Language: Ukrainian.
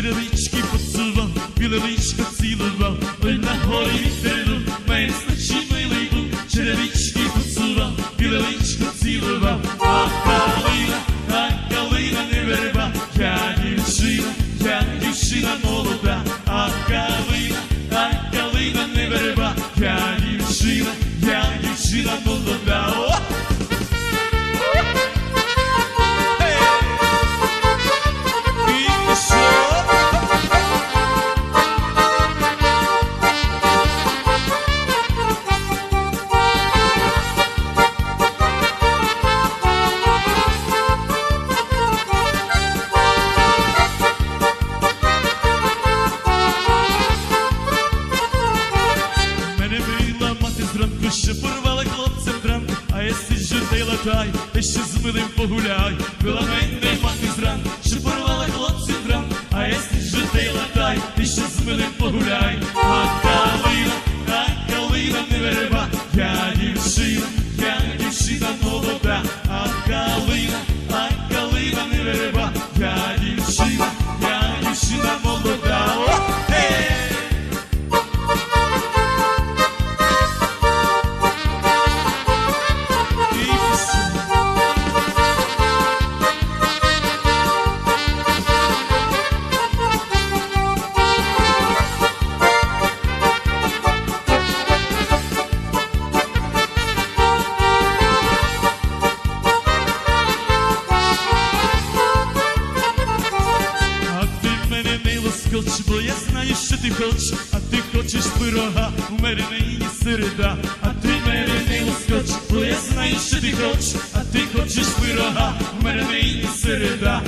черевички поцілував, біле личко цілував, той на горі вітерину, мене значить милий був, черевички поцілував, біле личко цілував, а калина, а калина не верба, я дівчина, я дівчина молода, що порвали хлопця тран, а если ж та латай, та ще з милим погуляй. Пила мене мати зран, що порвали хлопцем тран, а если ж та латай, та ще з милим погуляй. А хочеш, бо я знаю, що ти хочеш, а ти хочеш пирога, у мене нині середа, а ти мене не ускоч, бо я знаю, що ти хочеш, а ти хочеш пирога, у мене нині середа.